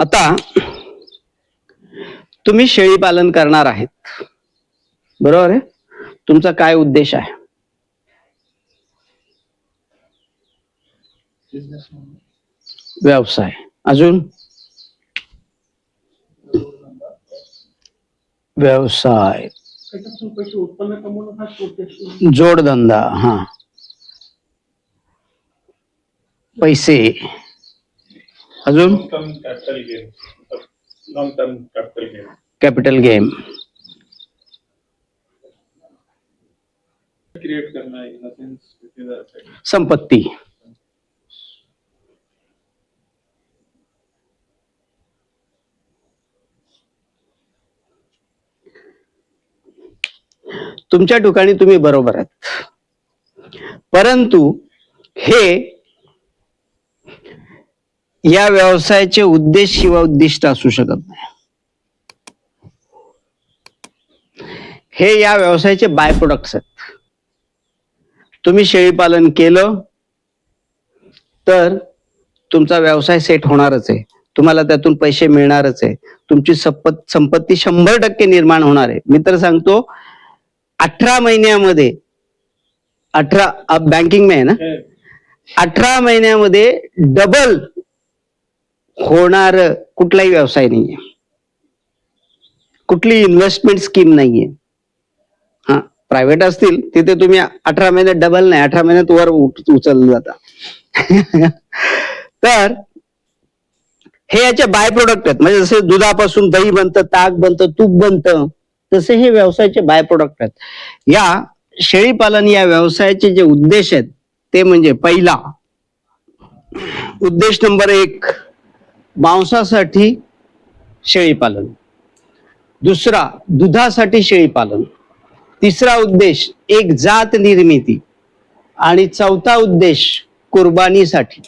आता तुम्ही शेळी पालन करणार आहेत. बरोबर आहे? तुमचा काय उद्देश आहे? व्यवसाय. अजून? व्यवसाय. जोडधंदा हा. पैसे. अजून? Capital long term capital game create करना संपत्ती. तुमच्या ठिकाणी तुम्ही बरोबर आहात. परंतु हे या व्यवसायाचे उद्देश किंवा उद्दिष्ट असू शकत नाही. हे या व्यवसायाचे बाय प्रोडक्ट्स आहेत. तुम्ही शेळी पालन केलं तर तुमचा व्यवसाय सेट होणारच आहे. तुम्हाला त्यातून पैसे मिळणारच आहे. तुमची संपत संपत्ती शंभर टक्के निर्माण होणार आहे. मी तर सांगतो अठरा महिन्यामध्ये अठरा बँकिंग में आहे ना? अठरा महिन्यामध्ये डबल होणार कुठलाही व्यवसाय नाहीये. कुठली इन्व्हेस्टमेंट स्कीम नाहीये. हा प्रायव्हेट असतील तिथे तुम्ही अठरा महिन्यात डबल नाही अठरा महिन्यात वर उच- उचललं जाता. तर हे याचे बाय प्रोडक्ट आहेत. म्हणजे जसे दुधापासून दही बनतं ताक बनतं तूप बनतं तसे हे व्यवसायाचे बाय प्रोडक्ट आहेत. या शेळीपालन या व्यवसायाचे जे उद्देश आहेत ते म्हणजे पहिला उद्देश नंबर एक मांसासाठी शेळीपालन दुसरा दुधासाठी शेळीपालन तिसरा उद्देश एक जात निर्मिती. आणि चौथा उद्देश कुर्बानीसाठी.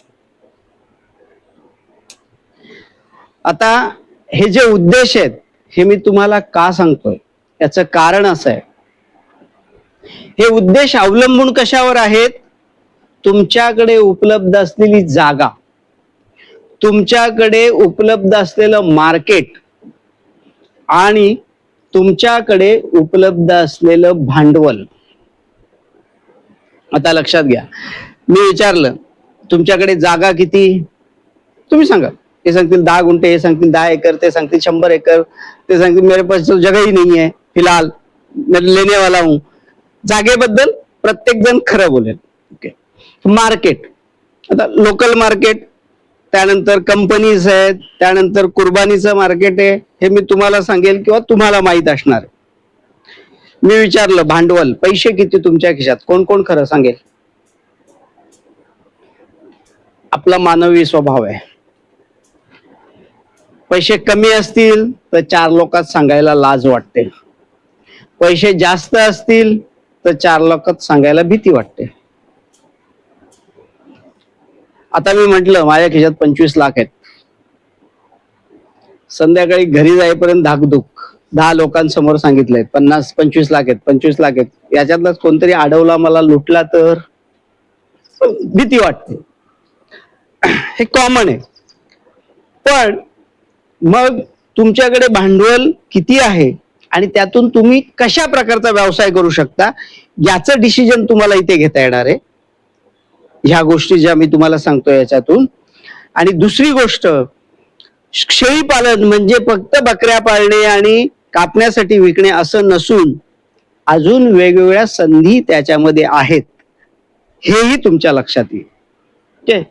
आता हे जे उद्देश आहेत हे मी तुम्हाला का सांगतोय? याचं कारण असं आहे. हे उद्देश अवलंबून कशावर आहेत? तुमच्याकडे उपलब्ध असलेली जागा. तुमच्याकडे उपलब्ध असलेलं मार्केट आणि तुमच्याकडे उपलब्ध असलेलं भांडवल. आता लक्षात घ्या. मी विचारलं तुमच्याकडे जागा किती? तुम्ही सांगा. हे सांगतील दहा गुंठे हे सांगतील दहा एकर ते सांगतील शंभर एकर ते सांगतील मेरे पास जगही जगह ही फिलहाल. लेने वाला हूं. जागेबद्दल प्रत्येक जण खरं बोलेल. Okay market. आता लोकल मार्केट त्यानंतर कंपनीज आहेत त्यानंतर कुर्बानीचं मार्केट आहे हे मी तुम्हाला सांगेल किंवा तुम्हाला माहीत असणार मी विचारलं भांडवल पैसे किती तुमच्या खिशात? कोण कोण खरं सांगेल? आपला मानवी स्वभाव आहे. पैसे कमी असतील तर चार लोकात सांगायला लाज वाटते. पैसे जास्त असतील तर चार लोकात सांगायला भीती वाटते. आता मी म्हंटल माझ्या खिशात पंचवीस लाख आहेत. संध्याकाळी घरी जाईपर्यंत धाकधूक. दहा लोकांसमोर सांगितलंय पन्नास पंचवीस लाख आहेत पंचवीस लाख आहेत. याच्यातलाच कोणतरी अडवला मला लुटला तर? भीती वाटते. हे कॉमन आहे. पण मग तुमच्याकडे भांडवल किती आहे? आणि त्यातून तुम्ही कशा प्रकारचा व्यवसाय करू शकता? याचं डिसिजन तुम्हाला इथे घेता येणार आहे. ह्या गोष्टी ज्या मी तुम्हाला सांगतो याच्यातून. आणि दुसरी गोष्ट शेळी पालन म्हणजे फक्त बकऱ्या पाळणे आणि कापण्यासाठी विकणे असं नसून अजून वेगवेगळ्या संधी त्याच्यामध्ये आहेत. हेही तुमच्या लक्षात येईल. ओके.